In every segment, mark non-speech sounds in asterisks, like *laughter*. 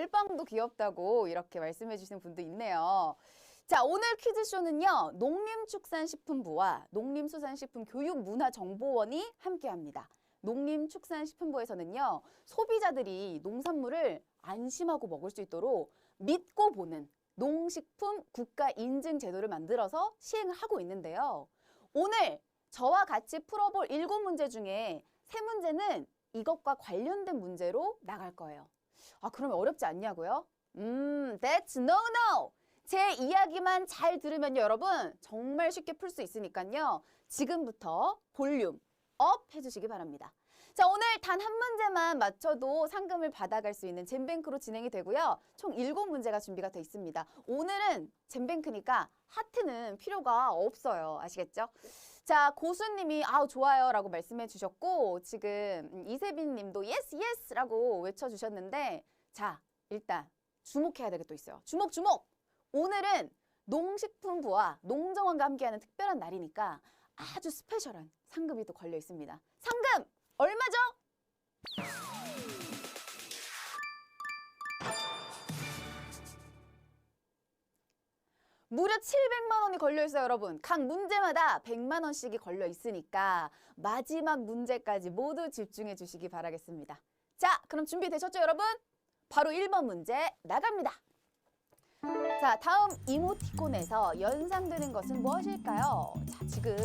멜빵도 귀엽다고 이렇게 말씀해 주시는 분도 있네요. 자, 오늘 퀴즈쇼는요. 농림축산식품부와 농림수산식품교육문화정보원이 함께합니다. 농림축산식품부에서는요. 소비자들이 농산물을 안심하고 먹을 수 있도록 믿고 보는 농식품 국가 인증 제도를 만들어서 시행을 하고 있는데요. 오늘 저와 같이 풀어볼 일곱 문제 중에 세 문제는 이것과 관련된 문제로 나갈 거예요. 아, 그러면 어렵지 않냐고요? 음, that's no no. 제 이야기만 잘 들으면요, 여러분 정말 쉽게 풀 수 있으니까요. 지금부터 볼륨 업 해주시기 바랍니다. 자, 오늘 단 한 문제만 맞춰도 상금을 받아갈 수 있는 잼뱅크로 진행이 되고요. 총 일곱 문제가 준비가 돼 있습니다. 오늘은 잼뱅크니까 하트는 필요가 없어요. 아시겠죠? 자, 고수님이 아우 좋아요 라고 말씀해 주셨고 지금 이세빈 님도 예스 예스 라고 외쳐 주셨는데 자, 일단 주목해야 될게또 있어요. 주목 주목! 오늘은 농식품부와 농정원과 함께하는 특별한 날이니까 아주 스페셜한 상금이 또 걸려 있습니다. 상금 얼마죠? 무려 700만 원이 걸려 있어요, 여러분. 각 문제마다 100만 원씩이 걸려 있으니까 마지막 문제까지 모두 집중해 주시기 바라겠습니다. 자, 그럼 준비되셨죠, 여러분? 바로 1번 문제 나갑니다. 자, 다음 이모티콘에서 연상되는 것은 무엇일까요? 자, 지금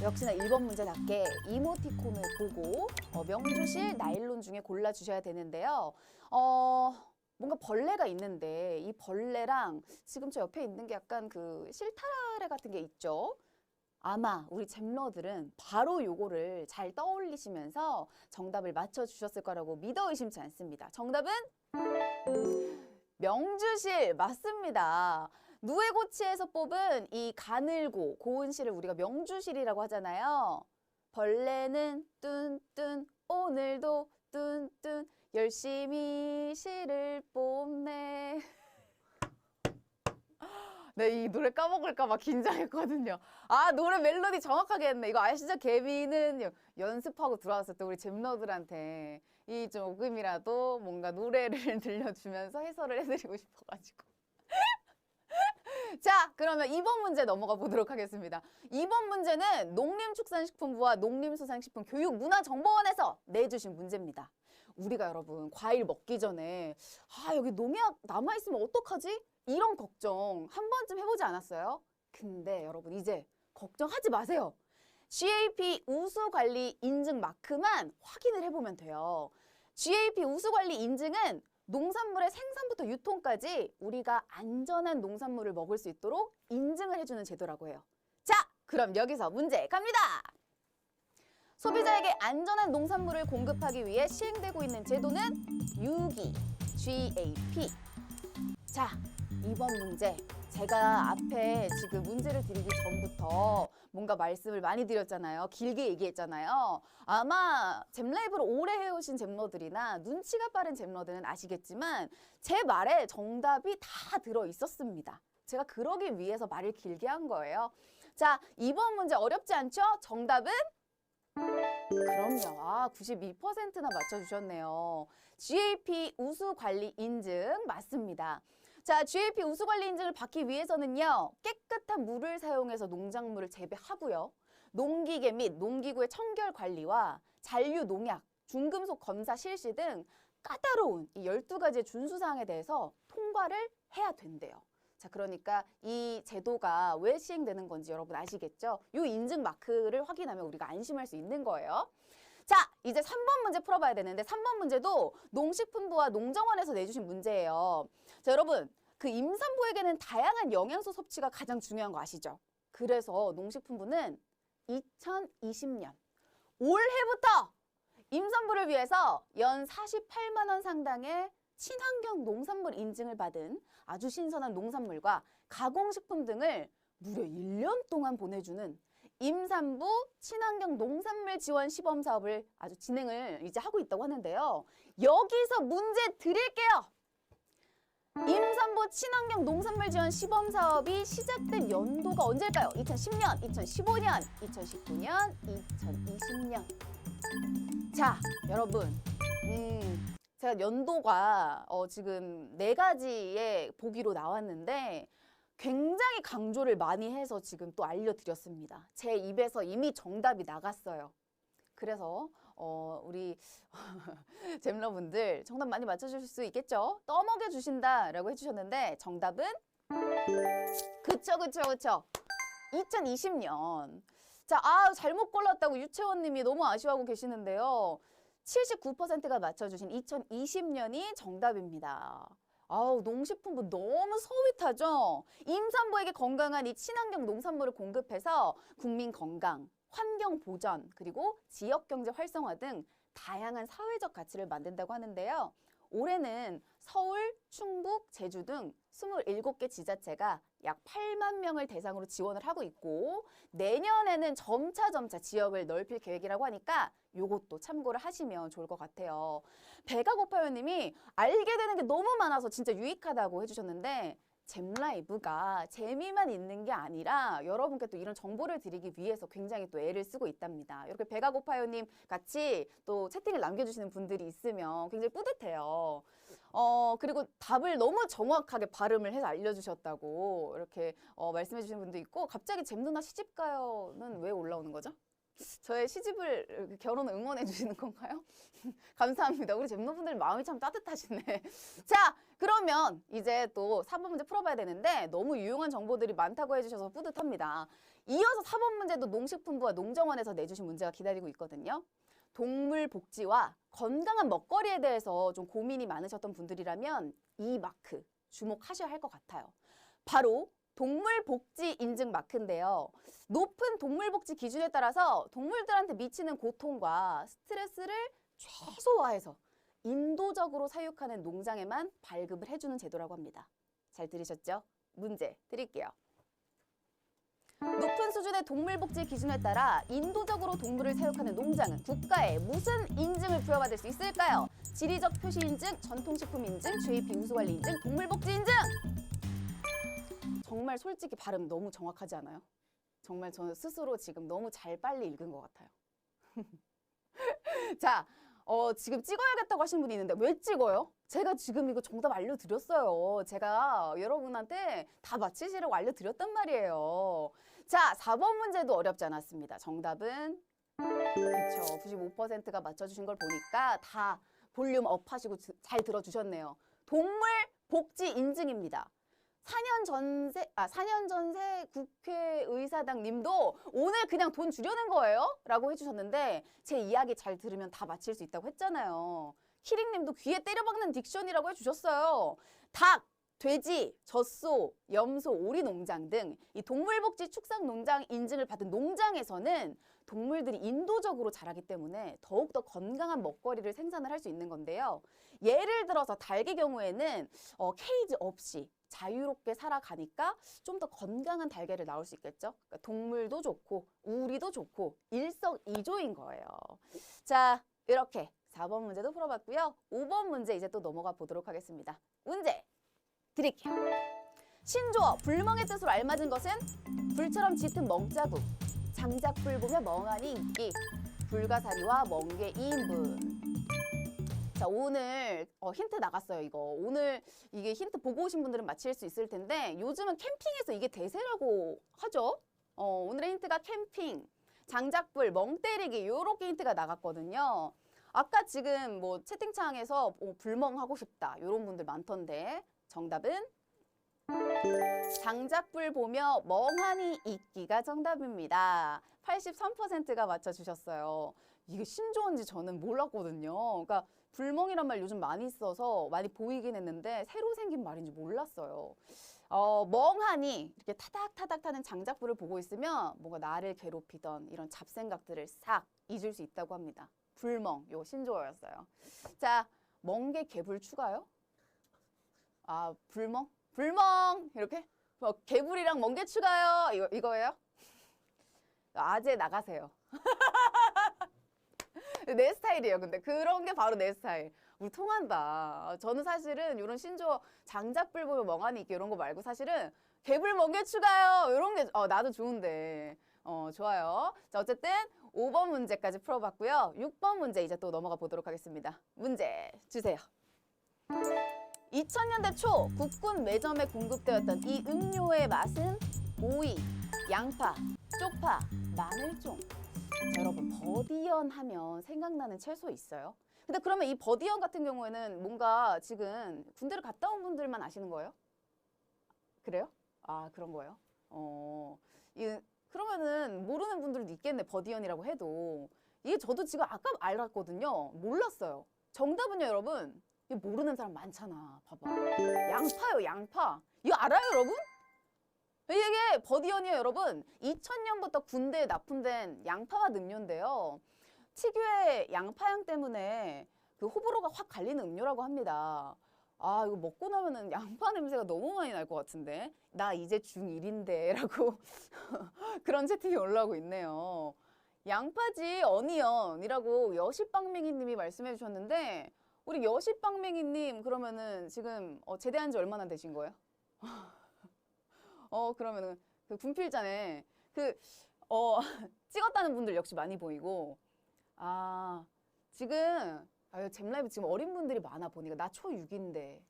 역시나 1번 문제답게 이모티콘을 보고 어, 명주실 나일론 중에 골라주셔야 되는데요. 어, 뭔가 벌레가 있는데 이 벌레랑 지금 저 옆에 있는 게 약간 그 실타래 같은 게 있죠. 아마 우리 잼러들은 바로 요거를 잘 떠올리시면서 정답을 맞춰주셨을 거라고 믿어 의심치 않습니다. 정답은 명주실 맞습니다. 누에고치에서 뽑은 이 가늘고 고운 실을 우리가 명주실이라고 하잖아요. 벌레는 뚠뚠 오늘도 뚠뚠 열심히 실을 뽑네. *laughs* 네, 이 노래 까먹을까 봐 긴장했거든요. 아, 노래 멜로디 정확하게 했네. 이거 아시죠? 개미는 여- 연습하고 들어왔을 때 우리 잼너들한테 이 조금이라도 뭔가 노래를 *laughs* 들려주면서 해설을 해드리고 싶어가지고. *laughs* 자, 그러면 2번 문제 넘어가 보도록 하겠습니다. 2번 문제는 농림축산식품부와 농림수산식품 교육문화정보원에서 내주신 문제입니다. 우리가 여러분 과일 먹기 전에 아 여기 농약 남아있으면 어떡하지? 이런 걱정 한 번쯤 해보지 않았어요? 근데 여러분 이제 걱정하지 마세요. GAP 우수관리 인증 마크만 확인을 해보면 돼요. GAP 우수관리 인증은 농산물의 생산부터 유통까지 우리가 안전한 농산물을 먹을 수 있도록 인증을 해주는 제도라고 해요. 자, 그럼 여기서 문제 갑니다. 소비자에게 안전한 농산물을 공급하기 위해 시행되고 있는 제도는 유기 GAP. 자, 이번 문제. 제가 앞에 지금 문제를 드리기 전부터 뭔가 말씀을 많이 드렸잖아요. 길게 얘기했잖아요. 아마 잼라이브를 오래 해오신 잼러들이나 눈치가 빠른 잼러들은 아시겠지만 제 말에 정답이 다 들어 있었습니다. 제가 그러기 위해서 말을 길게 한 거예요. 자, 이번 문제 어렵지 않죠? 정답은 그럼요. 아, 92%나 맞춰주셨네요. GAP 우수관리 인증 맞습니다. 자, GAP 우수관리 인증을 받기 위해서는요, 깨끗한 물을 사용해서 농작물을 재배하고요, 농기계 및 농기구의 청결 관리와 잔류 농약, 중금속 검사 실시 등 까다로운 이 12가지의 준수사항에 대해서 통과를 해야 된대요. 자, 그러니까 이 제도가 왜 시행되는 건지 여러분 아시겠죠? 이 인증 마크를 확인하면 우리가 안심할 수 있는 거예요. 자, 이제 3번 문제 풀어봐야 되는데 3번 문제도 농식품부와 농정원에서 내주신 문제예요. 자, 여러분 그 임산부에게는 다양한 영양소 섭취가 가장 중요한 거 아시죠? 그래서 농식품부는 2020년 올해부터 임산부를 위해서 연 48만 원 상당의 친환경 농산물 인증을 받은 아주 신선한 농산물과 가공식품 등을 무려 1년 동안 보내주는 임산부 친환경 농산물 지원 시범 사업을 아주 진행을 이제 하고 있다고 하는데요. 여기서 문제 드릴게요. 임산부 친환경 농산물 지원 시범 사업이 시작된 연도가 언제일까요? 2010년, 2015년, 2019년, 2020년. 자, 여러분. 음, 제가 연도가 어, 지금 네 가지의 보기로 나왔는데 굉장히 강조를 많이 해서 지금 또 알려드렸습니다. 제 입에서 이미 정답이 나갔어요. 그래서 어, 우리 *laughs* 잼러분들 정답 많이 맞춰주실 수 있겠죠? 떠먹여 주신다라고 해주셨는데 정답은 그쵸 그쵸 그쵸 2020년 자, 아 잘못 골랐다고 유채원님이 너무 아쉬워하고 계시는데요. 79%가 맞춰주신 2020년이 정답입니다. 아우 농식품부 너무 서윗하죠. 임산부에게 건강한 이 친환경 농산물을 공급해서 국민 건강, 환경 보전 그리고 지역 경제 활성화 등 다양한 사회적 가치를 만든다고 하는데요. 올해는 서울, 충북, 제주 등 27개 지자체가 약 8만 명을 대상으로 지원을 하고 있고 내년에는 점차 점차 지역을 넓힐 계획이라고 하니까 요것도 참고를 하시면 좋을 것 같아요. 배가 고파요 님이 알게 되는 게 너무 많아서 진짜 유익하다고 해주셨는데 잼라이브가 재미만 있는 게 아니라 여러분께 또 이런 정보를 드리기 위해서 굉장히 또 애를 쓰고 있답니다. 이렇게 배가 고파요님 같이 또 채팅을 남겨주시는 분들이 있으면 굉장히 뿌듯해요. 어, 그리고 답을 너무 정확하게 발음을 해서 알려주셨다고 이렇게 어, 말씀해 주시는 분도 있고 갑자기 잼 누나 시집 가요는 왜 올라오는 거죠? 저의 시집을 결혼을 응원해 주시는 건가요? *laughs* 감사합니다. 우리 잼노분들 마음이 참 따뜻하시네. *laughs* 자, 그러면 이제 또 4번 문제 풀어봐야 되는데 너무 유용한 정보들이 많다고 해주셔서 뿌듯합니다. 이어서 4번 문제도 농식품부와 농정원에서 내주신 문제가 기다리고 있거든요. 동물 복지와 건강한 먹거리에 대해서 좀 고민이 많으셨던 분들이라면 이 마크 주목하셔야 할 것 같아요. 바로 동물 복지 인증 마크인데요. 높은 동물 복지 기준에 따라서 동물들한테 미치는 고통과 스트레스를 최소화해서 인도적으로 사육하는 농장에만 발급을 해주는 제도라고 합니다. 잘 들으셨죠? 문제 드릴게요. 높은 수준의 동물 복지 기준에 따라 인도적으로 동물을 사육하는 농장은 국가에 무슨 인증을 부여받을 수 있을까요? 지리적 표시 인증, 전통식품 인증, GAP 우수관리 인증, 동물 복지 인증! 정말 솔직히 발음 너무 정확하지 않아요? 정말 저는 스스로 지금 너무 잘 빨리 읽은 것 같아요. *laughs* 자, 어, 지금 찍어야겠다고 하신 분이 있는데 왜 찍어요? 제가 지금 이거 정답 알려드렸어요. 제가 여러분한테 다 맞히시라고 알려드렸단 말이에요. 자, 4번 문제도 어렵지 않았습니다. 정답은 그쵸. 95%가 맞춰주신 걸 보니까 다 볼륨 업 하시고 드- 잘 들어주셨네요. 동물 복지 인증입니다. 4년 전세, 아, 4년 전세 국회의사당 님도 오늘 그냥 돈 주려는 거예요? 라고 해주셨는데 제 이야기 잘 들으면 다 맞힐 수 있다고 했잖아요. 키링 님도 귀에 때려박는 딕션이라고 해주셨어요. 닭, 돼지, 젖소, 염소, 오리 농장 등 이 동물복지 축산 농장 인증을 받은 농장에서는 동물들이 인도적으로 자라기 때문에 더욱더 건강한 먹거리를 생산을 할 수 있는 건데요. 예를 들어서 닭의 경우에는 어, 케이지 없이 자유롭게 살아가니까 좀 더 건강한 달걀을 낳을 수 있겠죠. 그러니까 동물도 좋고 우리도 좋고 일석이조인 거예요. 자, 이렇게 4번 문제도 풀어봤고요. 5번 문제 이제 또 넘어가 보도록 하겠습니다. 문제 드릴게요. 신조어 불멍의 뜻으로 알맞은 것은 불처럼 짙은 멍자국, 장작불 보며 멍하니 있기, 불가사리와 멍게 2인분. 자 오늘 어, 힌트 나갔어요 이거 오늘 이게 힌트 보고 오신 분들은 맞힐 수 있을 텐데 요즘은 캠핑에서 이게 대세라고 하죠 어, 오늘의 힌트가 캠핑 장작불 멍 때리기 요렇게 힌트가 나갔거든요 아까 지금 뭐 채팅창에서 어, 불멍 하고 싶다 요런 분들 많던데 정답은 장작불 보며 멍하니 있기가 정답입니다. 83%가 맞춰주셨어요. 이게 신조어인지 저는 몰랐거든요. 그러니까 불멍이란 말 요즘 많이 써서 많이 보이긴 했는데 새로 생긴 말인지 몰랐어요. 어, 멍하니 이렇게 타닥타닥 타는 장작불을 보고 있으면 뭔가 나를 괴롭히던 이런 잡생각들을 싹 잊을 수 있다고 합니다. 불멍, 요 신조어였어요. 자, 멍게 개불 추가요? 아, 불멍? 불멍! 이렇게? 뭐, 개불이랑 멍게 추가요? 이거, 이거예요? 아재 나가세요. *laughs* 내 스타일이에요. 근데 그런 게 바로 내 스타일. 우리 통한다. 저는 사실은 이런 신조어 장작불 보면 멍하니 있게 이런 거 말고 사실은 개불 멍게 추가요. 이런 게 어, 나도 좋은데. 어, 좋아요. 자, 어쨌든 5번 문제까지 풀어봤고요. 6번 문제 이제 또 넘어가 보도록 하겠습니다. 문제 주세요. 2000년대 초 국군 매점에 공급되었던 이 음료의 맛은 오이, 양파, 쪽파, 마늘종. 자, 여러분 버디언 하면 생각나는 채소 있어요? 근데 그러면 이 버디언 같은 경우에는 뭔가 지금 군대를 갔다 온 분들만 아시는 거예요? 그래요? 아 그런 거예요? 어, 이, 그러면은 모르는 분들도 있겠네 버디언이라고 해도 이게 저도 지금 아까 알았거든요. 몰랐어요. 정답은요 여러분 이거 모르는 사람 많잖아. 봐봐. 양파요 양파. 이거 알아요 여러분? 이게 버디언이에요 여러분. 2000년부터 군대에 납품된 양파맛 음료인데요. 특유의 양파향 때문에 그 호불호가 확 갈리는 음료라고 합니다. 아, 이거 먹고 나면은 양파 냄새가 너무 많이 날 것 같은데. 나 이제 중1인데. *laughs* 라고 *laughs* 그런 채팅이 올라오고 있네요. 양파지 어니언이라고 여시빵맹이 님이 말씀해 주셨는데, 우리 여시빵맹이 님, 그러면은 지금 어, 제대한 지 얼마나 되신 거예요? *laughs* 어, 그러면은 그 군필자네. 그, 어, *laughs* 찍었다는 분들 역시 많이 보이고, 아, 지금, 아유, 잼라이브 지금 어린 분들이 많아 보니까 나 초6인데.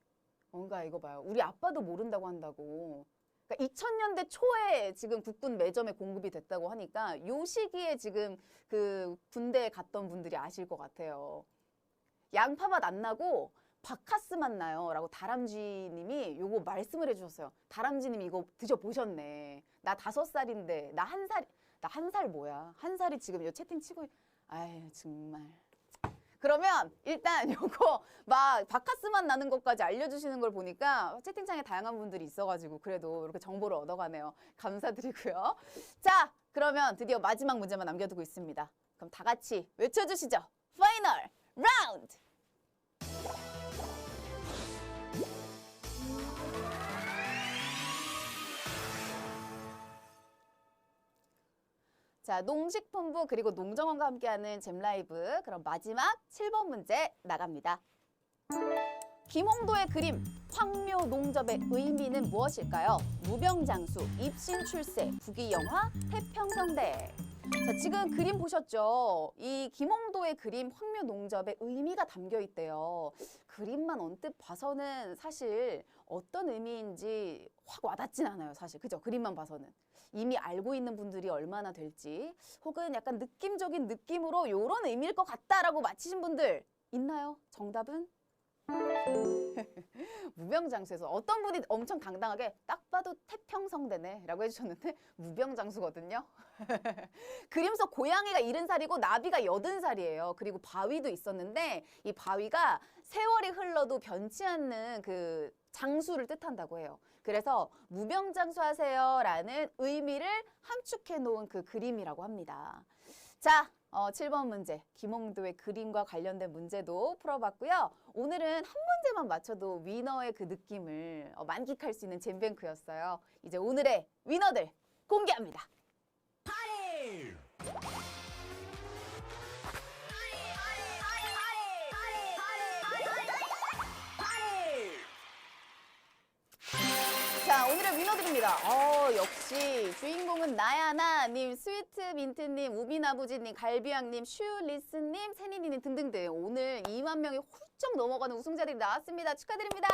뭔가 이거 봐요. 우리 아빠도 모른다고 한다고. 그러니까 2000년대 초에 지금 국군 매점에 공급이 됐다고 하니까 요 시기에 지금 그 군대에 갔던 분들이 아실 것 같아요. 양파 맛 안 나고 바카스 맛 나요. 라고 다람쥐 님이 요거 말씀을 해주셨어요. 다람쥐 님이 이거 드셔보셨네. 나 다섯 살인데, 나 한 살, 나 한 살 뭐야. 한 살이 지금 요 채팅 치고, 아유, 정말. 그러면 일단 *laughs* 요거 막 바카스 맛 나는 것까지 알려주시는 걸 보니까 채팅창에 다양한 분들이 있어가지고 그래도 이렇게 정보를 얻어가네요. 감사드리고요. 자, 그러면 드디어 마지막 문제만 남겨두고 있습니다. 그럼 다 같이 외쳐주시죠. 파이널 라운드! 자, 농식품부 그리고 농정원과 함께하는 잼라이브. 그럼 마지막 7번 문제 나갑니다. 김홍도의 그림, 황묘 농접의 의미는 무엇일까요? 무병장수, 입신출세, 부귀영화, 태평성대. 자, 지금 그림 보셨죠? 이 김홍도의 그림, 황묘 농접의 의미가 담겨 있대요. 그림만 언뜻 봐서는 사실 어떤 의미인지 확 와닿진 않아요, 사실. 그죠? 그림만 봐서는. 이미 알고 있는 분들이 얼마나 될지, 혹은 약간 느낌적인 느낌으로 이런 의미일 것 같다라고 맞히신 분들 있나요? 정답은? *laughs* 무병장수에서 어떤 분이 엄청 당당하게 딱 봐도 태평성대네 라고 해주셨는데 무병장수거든요. *laughs* 그림 속 고양이가 일흔 살이고 나비가 여든 살이에요. 그리고 바위도 있었는데 이 바위가 세월이 흘러도 변치 않는 그 장수를 뜻한다고 해요. 그래서 무병장수하세요라는 의미를 함축해 놓은 그 그림이라고 합니다. 자, 어, 7번 문제 김홍도의 그림과 관련된 문제도 풀어봤고요. 오늘은 한 문제만 맞춰도 위너의 그 느낌을 어, 만끽할 수 있는 잼뱅크였어요. 이제 오늘의 위너들 공개합니다. 위너들입니다. 어, 역시 주인공은 나야나님, 스위트 민트님, 우빈아부지님, 갈비앙님, 슈리스님, 세니니님 등등등. 오늘 2만 명이 훌쩍 넘어가는 우승자들이 나왔습니다. 축하드립니다.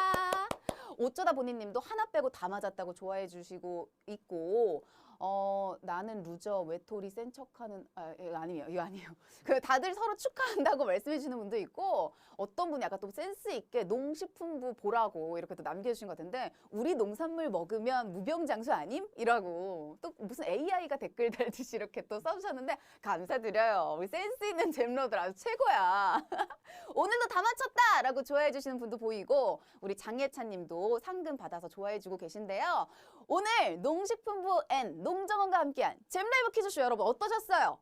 어쩌다 보니님도 하나 빼고 다 맞았다고 좋아해 주시고 있고, 어, 나는 루저, 외톨이 센 척하는, 아, 이거 아니에요. 이거 아니에요. *laughs* 그 다들 서로 축하한다고 *laughs* 말씀해 주시는 분도 있고, 어떤 분이 약간 또 센스 있게 농식품부 보라고 이렇게 또 남겨주신 것 같은데, 우리 농산물 먹으면 무병장수 아님? 이라고. 또 무슨 AI가 댓글 달듯이 이렇게 또 써주셨는데, 감사드려요. 우리 센스 있는 잼러들 아주 최고야. *laughs* 오늘도 다 맞췄다! 라고 좋아해 주시는 분도 보이고, 우리 장예찬 님도 상금 받아서 좋아해 주고 계신데요. 오늘 농식품부 앤 농정원과 함께한 잼라이브 퀴즈쇼 여러분 어떠셨어요?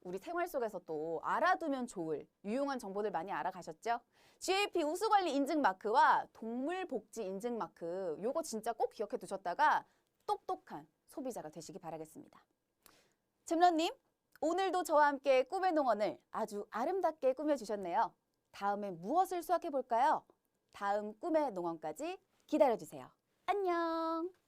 우리 생활 속에서 또 알아두면 좋을 유용한 정보들 많이 알아가셨죠? GAP 우수관리 인증 마크와 동물복지 인증 마크 요거 진짜 꼭 기억해 두셨다가 똑똑한 소비자가 되시기 바라겠습니다. 잼러님 오늘도 저와 함께 꿈의 농원을 아주 아름답게 꾸며주셨네요. 다음엔 무엇을 수확해 볼까요? 다음 꿈의 농원까지 기다려주세요. 안녕!